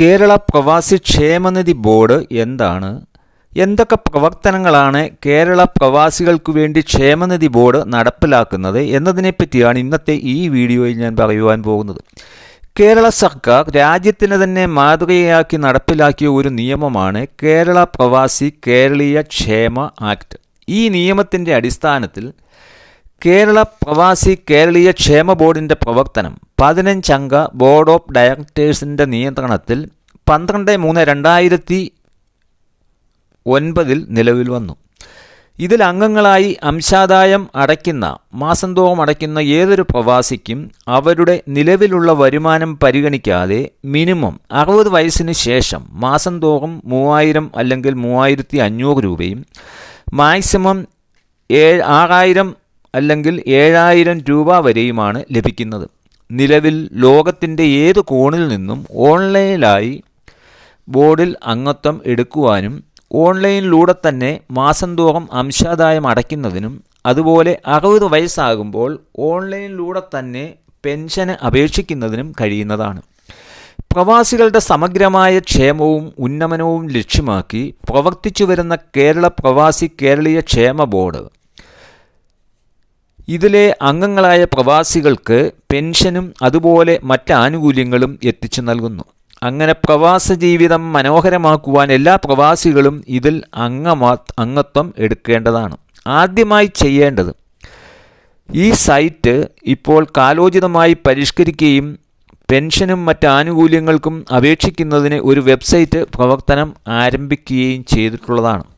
കേരള പ്രവാസി ക്ഷേമനിധി ബോർഡ് എന്താണ്? എന്തൊക്കെ പ്രവർത്തനങ്ങളാണ് കേരള പ്രവാസികൾക്ക് വേണ്ടി ക്ഷേമനിധി ബോർഡ് നടപ്പിലാക്കുന്നത് എന്നതിനെപ്പറ്റിയാണ് ഇന്നത്തെ ഈ വീഡിയോയിൽ ഞാൻ പറയുവാൻ പോകുന്നത്. കേരള സർക്കാർ രാജ്യത്തിന് തന്നെ മാതൃകയാക്കി നടപ്പിലാക്കിയ ഒരു നിയമമാണ് കേരള പ്രവാസി കേരളീയ ക്ഷേമ ആക്ട്. ഈ നിയമത്തിന്റെ അടിസ്ഥാനത്തിൽ കേരള പ്രവാസി കേരളീയ ക്ഷേമ ബോർഡിന്റെ പ്രവർത്തനം പതിനഞ്ചംഗ ബോർഡ് ഓഫ് ഡയറക്ടേഴ്സിന്റെ നിയന്ത്രണത്തിൽ പന്ത്രണ്ട് മൂന്ന് രണ്ടായിരത്തി ഒൻപതിൽ നിലവിൽ വന്നു. ഇതിൽ അംഗങ്ങളായി അംശാദായം അടയ്ക്കുന്ന മാസം തോറും അടയ്ക്കുന്ന ഏതൊരു പ്രവാസിക്കും അവരുടെ നിലവിലുള്ള വരുമാനം പരിഗണിക്കാതെ മിനിമം അറുപത് വയസ്സിന് ശേഷം മാസം തോറും മൂവായിരം അല്ലെങ്കിൽ മൂവായിരത്തി അഞ്ഞൂറ് രൂപയും മാക്സിമം ഏഴ് ആറായിരം അല്ലെങ്കിൽ ഏഴായിരം രൂപ വരെയുമാണ് ലഭിക്കുന്നത്. നിലവിൽ ലോകത്തിന്റെ ഏത് കോണിൽ നിന്നും ഓൺലൈനിലായി ബോർഡിൽ അംഗത്വം എടുക്കുവാനും ഓൺലൈനിലൂടെ തന്നെ മാസം തോറും അംശാദായം അടയ്ക്കുന്നതിനും അതുപോലെ അറുപത് വയസ്സാകുമ്പോൾ ഓൺലൈനിലൂടെ തന്നെ പെൻഷന് അപേക്ഷിക്കുന്നതിനും കഴിയുന്നതാണ്. പ്രവാസികളുടെ സമഗ്രമായ ക്ഷേമവും ഉന്നമനവും ലക്ഷ്യമാക്കി പ്രവർത്തിച്ചു വരുന്ന കേരള പ്രവാസി കേരളീയ ക്ഷേമ ബോർഡ് ഇതിലെ അംഗങ്ങളായ പ്രവാസികൾക്ക് പെൻഷനും അതുപോലെ മറ്റ് ആനുകൂല്യങ്ങളും എത്തിച്ചു നൽകുന്നു. അങ്ങനെ പ്രവാസ ജീവിതം മനോഹരമാക്കുവാൻ എല്ലാ പ്രവാസികളും ഇതിൽ അംഗമാ അംഗത്വം എടുക്കേണ്ടതാണ്. ആദ്യമായി ചെയ്യേണ്ടത് ഈ സൈറ്റ് ഇപ്പോൾ കാലോചിതമായി പരിഷ്കരിക്കുകയും പെൻഷനും മറ്റ് ആനുകൂല്യങ്ങൾക്കും അപേക്ഷിക്കുന്നതിന് ഒരു വെബ്സൈറ്റ് പ്രവർത്തനം ആരംഭിക്കുകയും ചെയ്തിട്ടുള്ളതാണ്.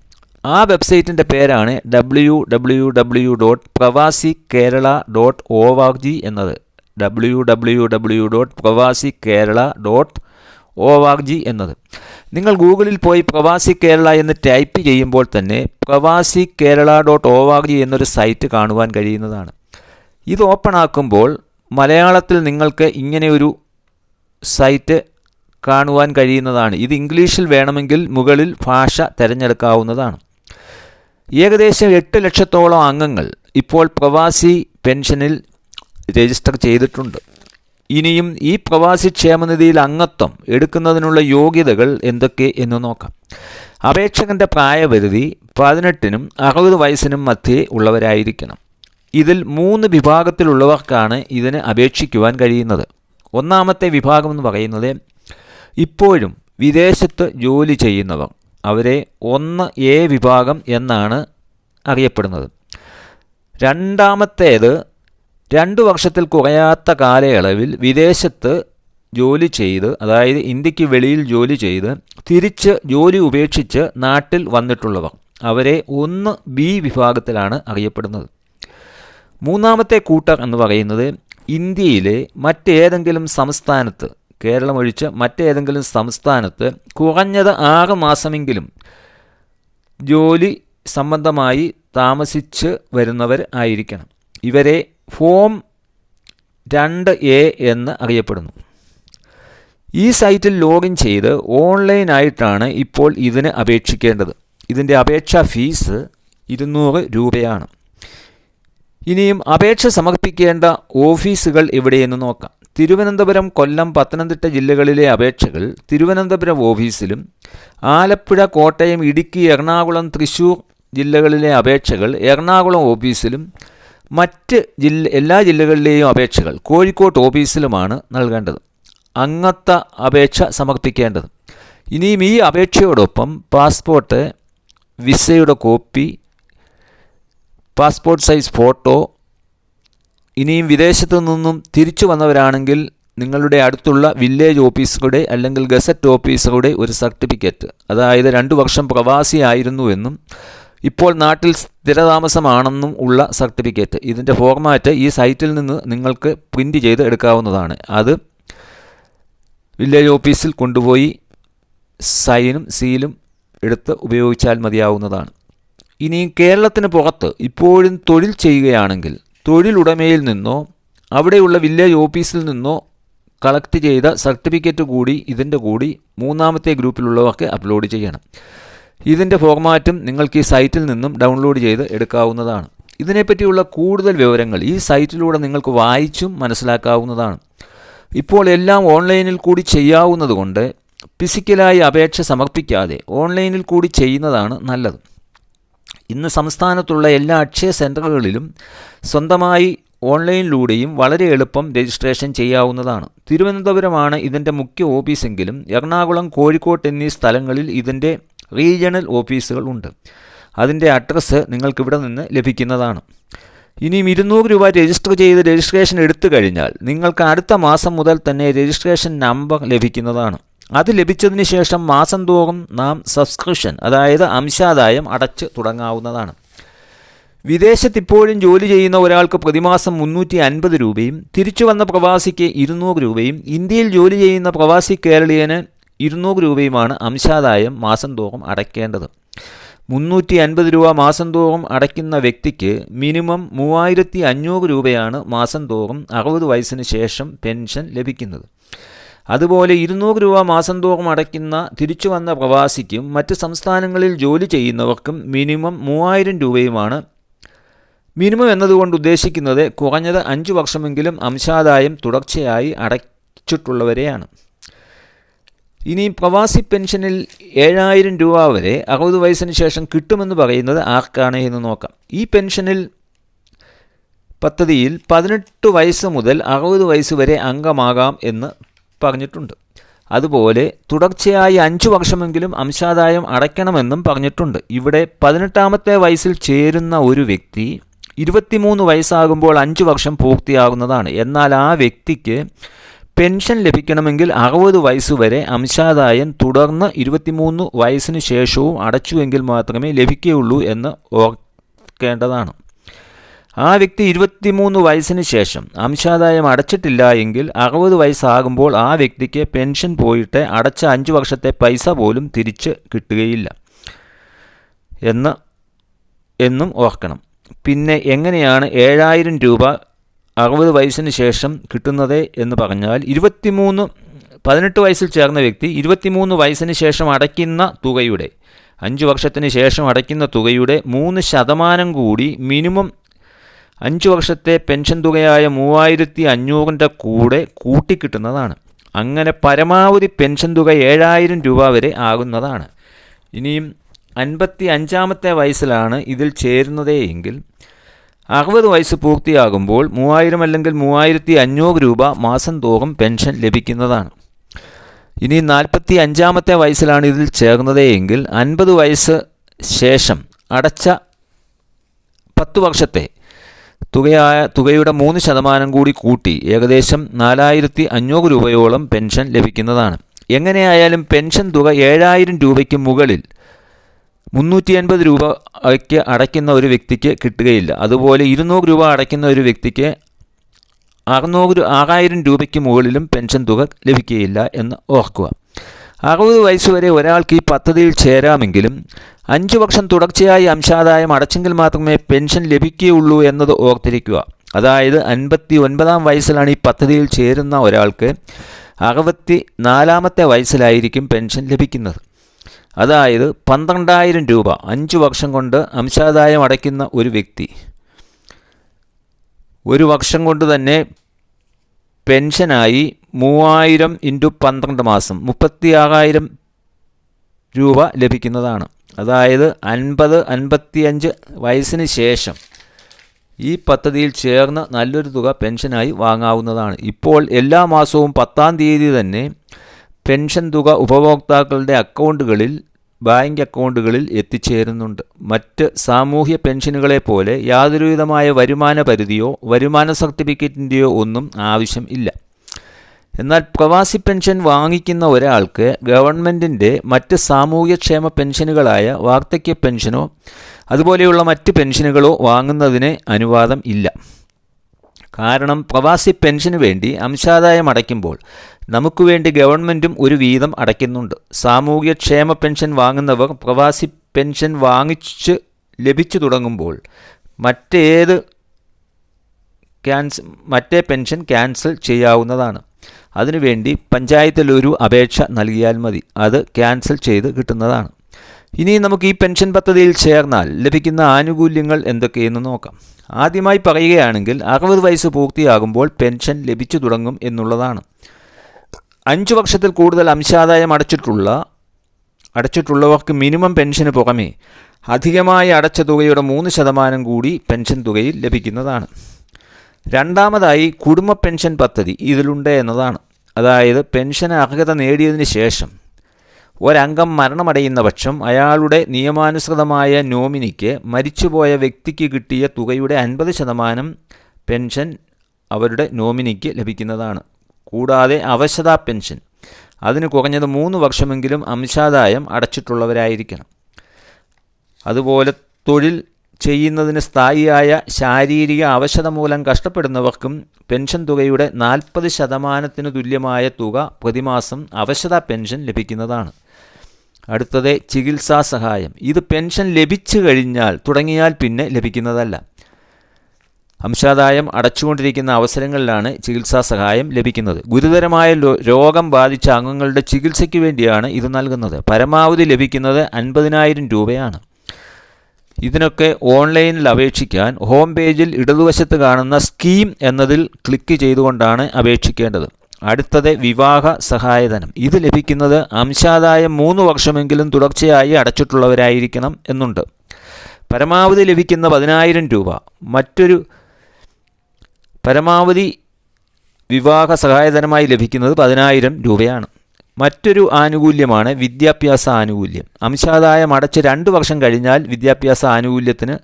ആ വെബ്സൈറ്റിന്റെ പേരാണ് W W W dot Pravasi Kerala dot O G എന്നത്. W W W dot Pravasi Kerala dot O G എന്നത്. നിങ്ങൾ ഗൂഗിളിൽ പോയി പ്രവാസി കേരള എന്ന് ടൈപ്പ് ചെയ്യുമ്പോൾ തന്നെ Pravasi Kerala dot O G എന്നൊരു സൈറ്റ് കാണുവാൻ കഴിയുന്നതാണ്. ഇത് ഓപ്പൺ ആക്കുമ്പോൾ മലയാളത്തിൽ നിങ്ങൾക്ക് ഇങ്ങനെയൊരു സൈറ്റ് കാണുവാൻ കഴിയുന്നതാണ്. ഇത് ഇംഗ്ലീഷിൽ വേണമെങ്കിൽ മുകളിൽ ഭാഷ തിരഞ്ഞെടുക്കാവുന്നതാണ്. ഏകദേശം എട്ട് ലക്ഷത്തോളം അംഗങ്ങൾ ഇപ്പോൾ പ്രവാസി പെൻഷനിൽ രജിസ്റ്റർ ചെയ്തിട്ടുണ്ട്. ഇനിയും ഈ പ്രവാസി ക്ഷേമനിധിയിൽ അംഗത്വം എടുക്കുന്നതിനുള്ള യോഗ്യതകൾ എന്തൊക്കെ എന്ന് നോക്കാം. അപേക്ഷകന്റെ പ്രായപരിധി പതിനെട്ടിനും അറുപത് വയസ്സിനും മധ്യേ ഉള്ളവരായിരിക്കണം. ഇതിൽ മൂന്ന് വിഭാഗത്തിലുള്ളവർക്കാണ് ഇതിന് അപേക്ഷിക്കുവാൻ കഴിയുന്നത്. ഒന്നാമത്തെ വിഭാഗം എന്ന് പറയുന്നത് ഇപ്പോഴും വിദേശത്ത് ജോലി ചെയ്യുന്നവർ. അവരെ ഒന്ന് എ വിഭാഗം എന്നാണ് അറിയപ്പെടുന്നത്. രണ്ടാമത്തേത് രണ്ട് വർഷത്തിൽ കുറയാത്ത കാലയളവിൽ വിദേശത്ത് ജോലി ചെയ്ത് അതായത് ഇന്ത്യയ്ക്ക് വെളിയിൽ ജോലി ചെയ്ത് തിരിച്ച് ജോലി ഉപേക്ഷിച്ച് നാട്ടിൽ വന്നിട്ടുള്ളവർ. അവരെ ഒന്ന് ബി വിഭാഗത്തിലാണ് അറിയപ്പെടുന്നത്. മൂന്നാമത്തെ കൂട്ടർ എന്ന് പറയുന്നത് ഇന്ത്യയിലെ മറ്റേതെങ്കിലും സംസ്ഥാനത്ത് കേരളം ഒഴിച്ച് മറ്റേതെങ്കിലും സംസ്ഥാനത്ത് കുറഞ്ഞത് ആറ് മാസമെങ്കിലും ജോലി സംബന്ധമായി താമസിച്ച് വരുന്നവർ ആയിരിക്കണം. ഇവരെ ഫോം രണ്ട് എ എന്ന് അറിയപ്പെടുന്നു. ഈ സൈറ്റിൽ ലോഗിൻ ചെയ്ത് ഓൺലൈനായിട്ടാണ് ഇപ്പോൾ ഇതിന് അപേക്ഷിക്കേണ്ടത്. ഇതിന്റെ അപേക്ഷാ ഫീസ് ഇരുന്നൂറ് രൂപയാണ്. ഇനിയും അപേക്ഷ സമർപ്പിക്കേണ്ട ഓഫീസുകൾ എവിടെയെന്ന് നോക്കാം. തിരുവനന്തപുരം കൊല്ലം പത്തനംതിട്ട ജില്ലകളിലെ അപേക്ഷകൾ തിരുവനന്തപുരം ഓഫീസിലും ആലപ്പുഴ കോട്ടയം ഇടുക്കി എറണാകുളം തൃശ്ശൂർ ജില്ലകളിലെ അപേക്ഷകൾ എറണാകുളം ഓഫീസിലും മറ്റ് ജില്ല എല്ലാ ജില്ലകളിലെയും അപേക്ഷകൾ കോഴിക്കോട്ട് ഓഫീസിലുമാണ് നൽകേണ്ടത്. അംഗത്വ അപേക്ഷ സമർപ്പിക്കേണ്ടത്. ഇനിയും ഈ അപേക്ഷയോടൊപ്പം പാസ്പോർട്ട് വിസയുടെ കോപ്പി പാസ്പോർട്ട് സൈസ് ഫോട്ടോ ഇനിയും വിദേശത്തു നിന്നും തിരിച്ചു വന്നവരാണെങ്കിൽ നിങ്ങളുടെ അടുത്തുള്ള വില്ലേജ് ഓഫീസുകളുടെ അല്ലെങ്കിൽ ഗസറ്റ് ഓഫീസുകളുടെ ഒരു സർട്ടിഫിക്കറ്റ് അതായത് രണ്ട് വർഷം പ്രവാസിയായിരുന്നു എന്നും ഇപ്പോൾ നാട്ടിൽ സ്ഥിരതാമസമാണെന്നും ഉള്ള സർട്ടിഫിക്കറ്റ് ഇതിന്റെ ഫോർമാറ്റ് ഈ സൈറ്റിൽ നിന്ന് നിങ്ങൾക്ക് പ്രിന്റ് ചെയ്ത് എടുക്കാവുന്നതാണ്. അത് വില്ലേജ് ഓഫീസിൽ കൊണ്ടുപോയി സൈനും സീലും എടുത്ത് ഉപയോഗിച്ചാൽ മതിയാവുന്നതാണ്. ഇനി കേരളത്തിന് പുറത്ത് ഇപ്പോഴും തൊഴിൽ ചെയ്യുകയാണെങ്കിൽ തൊഴിലുടമയിൽ നിന്നോ അവിടെയുള്ള വില്ലേജ് ഓഫീസിൽ നിന്നോ കളക്ട് ചെയ്ത സർട്ടിഫിക്കറ്റ് കൂടി ഇതിന്റെ കൂടി മൂന്നാമത്തെ ഗ്രൂപ്പിലുള്ളവർക്ക് അപ്ലോഡ് ചെയ്യണം. ഇതിന്റെ ഫോർമാറ്റും നിങ്ങൾക്ക് ഈ സൈറ്റിൽ നിന്നും ഡൗൺലോഡ് ചെയ്ത് എടുക്കാവുന്നതാണ്. ഇതിനെപ്പറ്റിയുള്ള കൂടുതൽ വിവരങ്ങൾ ഈ സൈറ്റിലൂടെ നിങ്ങൾക്ക് വായിച്ചും മനസ്സിലാക്കാവുന്നതാണ്. ഇപ്പോൾ എല്ലാം ഓൺലൈനിൽ കൂടി ചെയ്യാവുന്നതുകൊണ്ട് ഫിസിക്കലായി അപേക്ഷ സമർപ്പിക്കാതെ ഓൺലൈനിൽ കൂടി ചെയ്യുന്നതാണ് നല്ലത്. ഇന്ന് സംസ്ഥാനത്തുള്ള എല്ലാ അക്ഷയ സെന്ററുകളിലും സ്വന്തമായി ഓൺലൈനിലൂടെയും വളരെ എളുപ്പം രജിസ്ട്രേഷൻ ചെയ്യാവുന്നതാണ്. തിരുവനന്തപുരമാണ് ഇതിന്റെ മുഖ്യ ഓഫീസെങ്കിലും എറണാകുളം കോഴിക്കോട് എന്നീ സ്ഥലങ്ങളിൽ ഇതിന്റെ റീജിയണൽ ഓഫീസുകൾ ഉണ്ട്. അതിന്റെ അഡ്രസ്സ് നിങ്ങൾക്കിവിടെ നിന്ന് ലഭിക്കുന്നതാണ്. ഇനിയും ഇരുന്നൂറ് രൂപ രജിസ്റ്റർ ചെയ്ത് രജിസ്ട്രേഷൻ എടുത്തു കഴിഞ്ഞാൽ നിങ്ങൾക്ക് അടുത്ത മാസം മുതൽ തന്നെ രജിസ്ട്രേഷൻ നമ്പർ ലഭിക്കുന്നതാണ്. അത് ലഭിച്ചതിന് ശേഷം മാസം തോറും നാം സബ്സ്ക്രിപ്ഷൻ അതായത് അംശാദായം അടച്ച് തുടങ്ങാവുന്നതാണ്. വിദേശത്ത് ഇപ്പോഴും ജോലി ചെയ്യുന്ന ഒരാൾക്ക് പ്രതിമാസം മുന്നൂറ്റി അൻപത് രൂപയും തിരിച്ചു വന്ന പ്രവാസിക്ക് ഇരുന്നൂറ് രൂപയും ഇന്ത്യയിൽ ജോലി ചെയ്യുന്ന പ്രവാസി കേരളീയന് ഇരുന്നൂറ് രൂപയുമാണ് അംശാദായം മാസം തോറും അടയ്ക്കേണ്ടത്. മുന്നൂറ്റി അൻപത് രൂപ മാസം തോറും അടയ്ക്കുന്ന വ്യക്തിക്ക് മിനിമം മൂവായിരത്തി അഞ്ഞൂറ് രൂപയാണ് മാസം തോറും അറുപത് വയസ്സിന് ശേഷം പെൻഷൻ ലഭിക്കുന്നത്. അതുപോലെ ഇരുന്നൂറ് രൂപ മാസം തോറും അടയ്ക്കുന്ന തിരിച്ചു വന്ന പ്രവാസിക്കും മറ്റ് സംസ്ഥാനങ്ങളിൽ ജോലി ചെയ്യുന്നവർക്കും മിനിമം മൂവായിരം രൂപയുമാണ്. മിനിമം എന്നതുകൊണ്ട് ഉദ്ദേശിക്കുന്നത് കുറഞ്ഞത് അഞ്ച് വർഷമെങ്കിലും അംശാദായം തുടർച്ചയായി അടച്ചിട്ടുള്ളവരെയാണ്. ഇനി പ്രവാസി പെൻഷനിൽ ഏഴായിരം രൂപ വരെ അറുപത് വയസ്സിന് ശേഷം കിട്ടുമെന്ന് പറയുന്നത് ആർക്കാണ് എന്ന് നോക്കാം. ഈ പെൻഷനിൽ പദ്ധതിയിൽ പതിനെട്ട് വയസ്സ് മുതൽ അറുപത് വയസ്സ് വരെ അംഗമാകാം എന്ന് പറഞ്ഞിട്ടുണ്ട്. അതുപോലെ തുടർച്ചയായി അഞ്ചു വർഷമെങ്കിലും അംശാദായം അടയ്ക്കണമെന്നും പറഞ്ഞിട്ടുണ്ട്. ഇവിടെ പതിനെട്ടാമത്തെ വയസ്സിൽ ചേരുന്ന ഒരു വ്യക്തി ഇരുപത്തിമൂന്ന് വയസ്സാകുമ്പോൾ അഞ്ചു വർഷം പൂർത്തിയാകുന്നതാണ്. എന്നാൽ ആ വ്യക്തിക്ക് പെൻഷൻ ലഭിക്കണമെങ്കിൽ അറുപത് വയസ്സുവരെ അംശാദായം തുടർന്ന് ഇരുപത്തിമൂന്ന് വയസ്സിന് ശേഷവും അടച്ചുവെങ്കിൽ മാത്രമേ ലഭിക്കുകയുള്ളൂ എന്ന് ഓർക്കേണ്ടതാണ്. ആ വ്യക്തി ഇരുപത്തിമൂന്ന് വയസ്സിന് ശേഷം അംശാദായം അടച്ചിട്ടില്ല എങ്കിൽ അറുപത് വയസ്സാകുമ്പോൾ ആ വ്യക്തിക്ക് പെൻഷൻ പോയിട്ട് അടച്ച അഞ്ച് വർഷത്തെ പൈസ പോലും തിരിച്ച് കിട്ടുകയില്ല. എന്ന് എന്നും ഓർക്കണം. പിന്നെ എങ്ങനെയാണ് ഏഴായിരം രൂപ അറുപത് വയസ്സിന് ശേഷം കിട്ടുന്നത് എന്ന് പറഞ്ഞാൽ ഇരുപത്തിമൂന്ന് പതിനെട്ട് വയസ്സിൽ ചേർന്ന വ്യക്തി ഇരുപത്തിമൂന്ന് വയസ്സിന് ശേഷം അടയ്ക്കുന്ന തുകയുടെ അഞ്ച് വർഷത്തിന് ശേഷം അടയ്ക്കുന്ന തുകയുടെ മൂന്ന് ശതമാനം കൂടി മിനിമം അഞ്ച് വർഷത്തെ പെൻഷൻ തുകയായ മൂവായിരത്തി അഞ്ഞൂറിന്റെ കൂടെ കൂട്ടിക്കിട്ടുന്നതാണ്. അങ്ങനെ പരമാവധി പെൻഷൻ തുക ഏഴായിരം രൂപ വരെ ആകുന്നതാണ്. ഇനിയും അൻപത്തി അഞ്ചാമത്തെ വയസ്സിലാണ് ഇതിൽ ചേരുന്നതേ എങ്കിൽ അറുപത് വയസ്സ് പൂർത്തിയാകുമ്പോൾ മൂവായിരം അല്ലെങ്കിൽ മൂവായിരത്തി അഞ്ഞൂറ് രൂപ മാസം തോറും പെൻഷൻ ലഭിക്കുന്നതാണ്. ഇനി നാൽപ്പത്തി അഞ്ചാമത്തെ വയസ്സിലാണ് ഇതിൽ ചേർന്നതേ എങ്കിൽ അൻപത് വയസ്സ് ശേഷം അടച്ച പത്ത് വർഷത്തെ തുകയായ തുകയുടെ മൂന്ന് ശതമാനം കൂടി കൂട്ടി ഏകദേശം നാലായിരത്തി അഞ്ഞൂറ് രൂപയോളം പെൻഷൻ ലഭിക്കുന്നതാണ്. എങ്ങനെയായാലും പെൻഷൻ തുക ഏഴായിരം രൂപയ്ക്ക് മുകളിൽ മുന്നൂറ്റി അൻപത് രൂപയ്ക്ക് അടയ്ക്കുന്ന ഒരു വ്യക്തിക്ക് കിട്ടുകയില്ല. അതുപോലെ ഇരുന്നൂറ് രൂപ അടയ്ക്കുന്ന ഒരു വ്യക്തിക്ക് അറുന്നൂറ് ആറായിരം രൂപയ്ക്ക് മുകളിലും പെൻഷൻ തുക ലഭിക്കുകയില്ല എന്ന് ഓർക്കുക. അറുപത് വയസ്സുവരെ ഒരാൾക്ക് ഈ പദ്ധതിയിൽ ചേരാമെങ്കിലും അഞ്ചു വർഷം തുടർച്ചയായി അംശാദായം അടച്ചെങ്കിൽ മാത്രമേ പെൻഷൻ ലഭിക്കുകയുള്ളൂ എന്നത് ഓർത്തിരിക്കുക. അതായത് അൻപത്തി ഒൻപതാം വയസ്സിലാണ് ഈ പദ്ധതിയിൽ ചേരുന്ന ഒരാൾക്ക് അറുപത്തി നാലാമത്തെ വയസ്സിലായിരിക്കും പെൻഷൻ ലഭിക്കുന്നത്. അതായത് പന്ത്രണ്ടായിരം രൂപ അഞ്ച് വർഷം കൊണ്ട് അംശാദായം അടയ്ക്കുന്ന ഒരു വ്യക്തി ഒരു വർഷം കൊണ്ട് തന്നെ പെൻഷനായി മൂവായിരം ഇന്റു പന്ത്രണ്ട് മാസം മുപ്പത്തി ആറായിരം രൂപ ലഭിക്കുന്നതാണ്. അതായത് അൻപത് അൻപത്തിയഞ്ച് വയസ്സിന് ശേഷം ഈ പദ്ധതിയിൽ ചേർന്ന് നല്ലൊരു തുക പെൻഷനായി വാങ്ങാവുന്നതാണ്. ഇപ്പോൾ എല്ലാ മാസവും പത്താം തീയതി തന്നെ പെൻഷൻ തുക ഉപഭോക്താക്കളുടെ അക്കൗണ്ടുകളിൽ ബാങ്ക് അക്കൗണ്ടുകളിൽ എത്തിച്ചേരുന്നുണ്ട്. മറ്റ് സാമൂഹ്യ പെൻഷനുകളെ പോലെ യാതൊരുവിധമായ വരുമാന പരിധിയോ വരുമാന സർട്ടിഫിക്കറ്റിന്റെയോ ഒന്നും ആവശ്യം ഇല്ല. എന്നാൽ പ്രവാസി പെൻഷൻ വാങ്ങിക്കുന്ന ഒരാൾക്ക് ഗവൺമെന്റിന്റെ മറ്റ് സാമൂഹ്യക്ഷേമ പെൻഷനുകളായ വാർദ്ധക്യ പെൻഷനോ അതുപോലെയുള്ള മറ്റ് പെൻഷനുകളോ വാങ്ങുന്നതിന് അനുവാദം ഇല്ല. കാരണം പ്രവാസി പെൻഷന് വേണ്ടി അംശാദായം അടയ്ക്കുമ്പോൾ നമുക്ക് വേണ്ടി ഗവൺമെന്റും ഒരു വീതം അടയ്ക്കുന്നുണ്ട്. സാമൂഹ്യക്ഷേമ പെൻഷൻ വാങ്ങുന്നവർ പ്രവാസി പെൻഷൻ വാങ്ങിച്ച് ലഭിച്ചു തുടങ്ങുമ്പോൾ മറ്റേത് ക്യാൻസ് മറ്റേ പെൻഷൻ ക്യാൻസൽ ചെയ്യാവുന്നതാണ്. അതിനുവേണ്ടി പഞ്ചായത്തിൽ ഒരു അപേക്ഷ നൽകിയാൽ മതി. അത് ക്യാൻസൽ ചെയ്ത് കിട്ടുന്നതാണ്. ഇനി നമുക്ക് ഈ പെൻഷൻ പദ്ധതിയിൽ ചേർന്നാൽ ലഭിക്കുന്ന ആനുകൂല്യങ്ങൾ എന്തൊക്കെയെന്ന് നോക്കാം. ആദ്യമായി പറയുകയാണെങ്കിൽ അറുപത് വയസ്സ് പൂർത്തിയാകുമ്പോൾ പെൻഷൻ ലഭിച്ചു തുടങ്ങും എന്നുള്ളതാണ്. അഞ്ച് വർഷത്തിൽ കൂടുതൽ അംശാദായം അടച്ചിട്ടുള്ള അടച്ചിട്ടുള്ളവർക്ക് മിനിമം പെൻഷന് പുറമേ അധികമായി അടച്ച തുകയുടെ മൂന്ന് ശതമാനം കൂടി പെൻഷൻ തുകയിൽ ലഭിക്കുന്നതാണ്. രണ്ടാമതായി കുടുംബ പെൻഷൻ പദ്ധതി ഇതിലുണ്ട് എന്നതാണ്. അതായത് പെൻഷൻ അർഹത നേടിയതിന് ശേഷം ഒരംഗം മരണമടയുന്ന പക്ഷം അയാളുടെ നിയമാനുസൃതമായ നോമിനിക്ക് മരിച്ചുപോയ വ്യക്തിക്ക് കിട്ടിയ തുകയുടെ അൻപത് ശതമാനം പെൻഷൻ അവരുടെ നോമിനിക്ക് ലഭിക്കുന്നതാണ്. കൂടാതെ അവശതാ പെൻഷൻ. അതിന് കുറഞ്ഞത് മൂന്ന് വർഷമെങ്കിലും അംശാദായം അടച്ചിട്ടുള്ളവരായിരിക്കണം. അതുപോലെ തൊഴിൽ ചെയ്യുന്നതിന് സ്ഥായിയായ ശാരീരിക അവശത മൂലം കഷ്ടപ്പെടുന്നവർക്കും പെൻഷൻ തുകയുടെ നാൽപ്പത് ശതമാനത്തിന് തുല്യമായ തുക പ്രതിമാസം അവശത പെൻഷൻ ലഭിക്കുന്നതാണ്. അടുത്തത് ചികിത്സാ സഹായം. ഇത് പെൻഷൻ ലഭിച്ചു കഴിഞ്ഞാൽ തുടങ്ങിയാൽ പിന്നെ ലഭിക്കുന്നതല്ല. അംശാദായം അടച്ചുകൊണ്ടിരിക്കുന്ന അവസരങ്ങളിലാണ് ചികിത്സാ സഹായം ലഭിക്കുന്നത്. ഗുരുതരമായ രോഗം ബാധിച്ച അംഗങ്ങളുടെ ചികിത്സയ്ക്ക് വേണ്ടിയാണ് ഇത് നൽകുന്നത്. പരമാവധി ലഭിക്കുന്നത് അൻപതിനായിരം രൂപയാണ്. ഇതിനൊക്കെ ഓൺലൈനിൽ അപേക്ഷിക്കാൻ ഹോം പേജിൽ ഇടതുവശത്ത് കാണുന്ന സ്കീം എന്നതിൽ ക്ലിക്ക് ചെയ്തുകൊണ്ടാണ് അപേക്ഷിക്കേണ്ടത്. അടുത്തത് വിവാഹ സഹായധനം. ഇത് ലഭിക്കുന്നത് അംശാദായം മൂന്ന് വർഷമെങ്കിലും തുടർച്ചയായി അടച്ചിട്ടുള്ളവരായിരിക്കണം എന്നുണ്ട്. പരമാവധി ലഭിക്കുന്ന പതിനായിരം രൂപ. മറ്റൊരു പരമാവധി വിവാഹ സഹായധനമായി ലഭിക്കുന്നത് പതിനായിരം രൂപയാണ്. മറ്റൊരു ആനുകൂല്യമാണ് വിദ്യാഭ്യാസ ആനുകൂല്യം. അംശാദായം അടച്ച് രണ്ട് വർഷം കഴിഞ്ഞാൽ വിദ്യാഭ്യാസ ആനുകൂല്യത്തിന്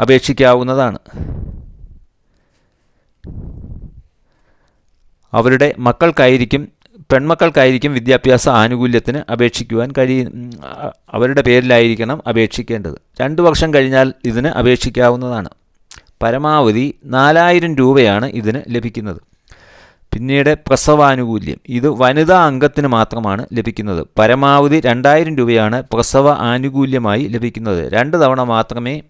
അപേക്ഷിക്കാവുന്നതാണ്. അവരുടെ മക്കൾക്കായിരിക്കും പെൺമക്കൾക്കായിരിക്കും വിദ്യാഭ്യാസ ആനുകൂല്യത്തിന് അപേക്ഷിക്കുവാൻ കഴിയ അവരുടെ പേരിലായിരിക്കണം അപേക്ഷിക്കേണ്ടത്. രണ്ട് വർഷം കഴിഞ്ഞാൽ ഇതിന് അപേക്ഷിക്കാവുന്നതാണ്. പരമാവധി നാലായിരം രൂപയാണ് ഇതിന് ലഭിക്കുന്നത്. പിന്നീട് പ്രസവാനുകൂല്യം. ഇത് വനിതാ അംഗത്തിന് മാത്രമാണ് ലഭിക്കുന്നത്. പരമാവധി രണ്ടായിരം രൂപയാണ് പ്രസവ ആനുകൂല്യമായി ലഭിക്കുന്നത്. രണ്ട് തവണ മാത്രമേ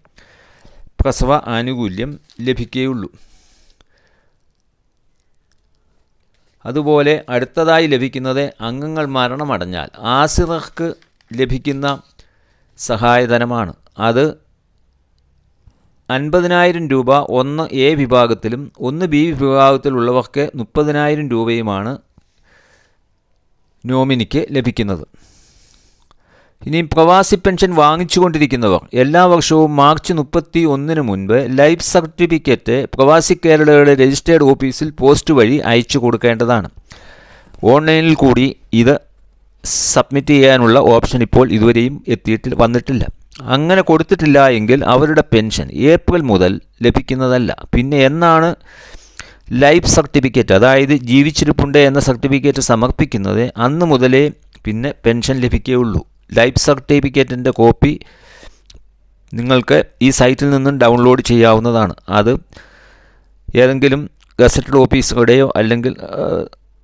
പ്രസവ ആനുകൂല്യം ലഭിക്കുകയുള്ളൂ. അതുപോലെ അടുത്തതായി ലഭിക്കുന്നത് അംഗങ്ങൾ മരണമടഞ്ഞാൽ ആസിറക്ക് ലഭിക്കുന്ന സഹായധനമാണ്. അത് അൻപതിനായിരം രൂപ ഒന്ന് എ വിഭാഗത്തിലും ഒന്ന് ബി വിഭാഗത്തിലുള്ളവർക്ക് മുപ്പതിനായിരം രൂപയുമാണ് നോമിനിക്ക് ലഭിക്കുന്നത്. ഇനി പ്രവാസി പെൻഷൻ വാങ്ങിച്ചുകൊണ്ടിരിക്കുന്നവർ എല്ലാ വർഷവും മാർച്ച് മുപ്പത്തി ഒന്നിന് മുൻപ് ലൈഫ് സർട്ടിഫിക്കറ്റ് പ്രവാസി കേരളയുടെ രജിസ്റ്റേർഡ് ഓഫീസിൽ പോസ്റ്റ് വഴി അയച്ചു കൊടുക്കേണ്ടതാണ്. ഓൺലൈനിൽ കൂടി ഇത് സബ്മിറ്റ് ചെയ്യാനുള്ള ഓപ്ഷൻ ഇപ്പോൾ ഇതുവരെയും എത്തിയിട്ട് വന്നിട്ടില്ല. അങ്ങനെ കൊടുത്തിട്ടില്ല എങ്കിൽ അവരുടെ പെൻഷൻ ഏപ്രിൽ മുതൽ ലഭിക്കുന്നതല്ല. പിന്നെ എന്നാണ് ലൈഫ് സർട്ടിഫിക്കറ്റ്? അതായത് ജീവിച്ചിരിപ്പുണ്ട് എന്ന സർട്ടിഫിക്കറ്റ് സമർപ്പിക്കുന്നത് അന്ന് മുതലേ പിന്നെ പെൻഷൻ ലഭിക്കുകയുള്ളൂ. ലൈഫ് സർട്ടിഫിക്കറ്റിന്റെ കോപ്പി നിങ്ങൾക്ക് ഈ സൈറ്റിൽ നിന്നും ഡൗൺലോഡ് ചെയ്യാവുന്നതാണ്. അത് ഏതെങ്കിലും ഗസറ്റഡ് ഓഫീസുകളുടെയോ അല്ലെങ്കിൽ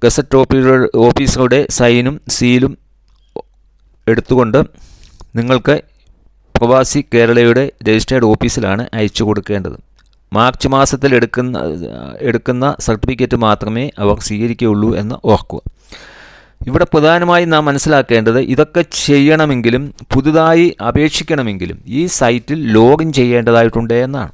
ഗസറ്റ് ഓഫീസുകളുടെ ഓഫീസുകളുടെ സൈനും സീലും എടുത്തുകൊണ്ട് നിങ്ങൾക്ക് പ്രവാസി കേരളയുടെ രജിസ്റ്റേർഡ് ഓഫീസിലാണ് അയച്ചു കൊടുക്കേണ്ടത്. മാർച്ച് മാസത്തിൽ എടുക്കുന്ന എടുക്കുന്ന സർട്ടിഫിക്കറ്റ് മാത്രമേ അവർ സ്വീകരിക്കുകയുള്ളൂ എന്ന് ഓർക്കുക. ഇവിടെ പ്രധാനമായും നാം മനസ്സിലാക്കേണ്ടത് ഇതൊക്കെ ചെയ്യണമെങ്കിലും പുതുതായി അപേക്ഷിക്കണമെങ്കിലും ഈ സൈറ്റിൽ ലോഗിൻ ചെയ്യേണ്ടതായിട്ടുണ്ട് എന്നാണ്.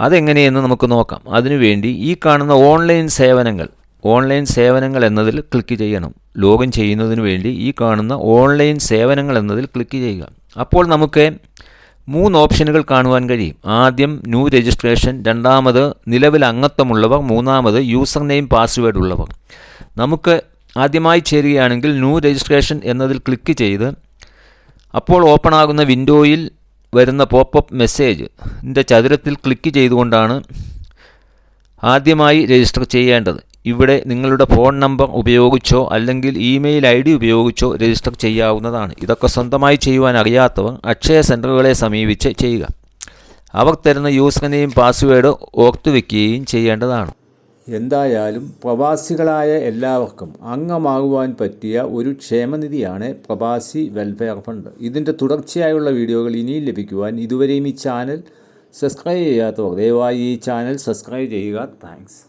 അതെങ്ങനെയെന്ന് നമുക്ക് നോക്കാം. അതിനുവേണ്ടി ഈ കാണുന്ന ഓൺലൈൻ സേവനങ്ങൾ ഓൺലൈൻ സേവനങ്ങൾ എന്നതിൽ ക്ലിക്ക് ചെയ്യണം. ലോഗിൻ ചെയ്യുന്നതിന് വേണ്ടി ഈ കാണുന്ന ഓൺലൈൻ സേവനങ്ങൾ എന്നതിൽ ക്ലിക്ക് ചെയ്യുക. അപ്പോൾ നമുക്ക് മൂന്ന് ഓപ്ഷനുകൾ കാണുവാൻ കഴിയും. ആദ്യം ന്യൂ രജിസ്ട്രേഷൻ രണ്ടാമത് നിലവിൽ അംഗത്വമുള്ളവർ മൂന്നാമത് യൂസർ നെയിം പാസ്വേഡ് ഉള്ളവർ. നമുക്ക് ആദ്യമായി ചേരുകയാണെങ്കിൽ ന്യൂ രജിസ്ട്രേഷൻ എന്നതിൽ ക്ലിക്ക് ചെയ്ത് അപ്പോൾ ഓപ്പൺ ആകുന്ന വിൻഡോയിൽ വരുന്ന പോപ്പപ്പ് മെസ്സേജ് ഇതിന്റെ ചതുരത്തിൽ ക്ലിക്ക് ചെയ്തുകൊണ്ടാണ് ആദ്യമായി രജിസ്റ്റർ ചെയ്യേണ്ടത്. ഇവിടെ നിങ്ങളുടെ ഫോൺ നമ്പർ ഉപയോഗിച്ചോ അല്ലെങ്കിൽ ഇമെയിൽ ഐ ഡി ഉപയോഗിച്ചോ രജിസ്റ്റർ ചെയ്യാവുന്നതാണ്. ഇതൊക്കെ സ്വന്തമായി ചെയ്യുവാൻ അറിയാത്തവർ അക്ഷയ സെന്ററുകളെ സമീപിച്ച് ചെയ്യുക. അവർ തരുന്ന യൂസർ നെയിം പാസ്വേഡ് ഓർത്തുവെക്കുകയും ചെയ്യേണ്ടതാണ്. എന്തായാലും പ്രവാസികളായ എല്ലാവർക്കും അംഗമാകുവാൻ പറ്റിയ ഒരു ക്ഷേമനിധിയാണ് പ്രവാസി വെൽഫെയർ ഫണ്ട്. ഇതിന്റെ തുടർച്ചയായുള്ള വീഡിയോകൾ ഇനിയും ലഭിക്കുവാൻ ഇതുവരെയും ഈ ചാനൽ സബ്സ്ക്രൈബ് ചെയ്യാത്തവർ ദയവായി ഈ ചാനൽ സബ്സ്ക്രൈബ് ചെയ്യുക. താങ്ക്സ്.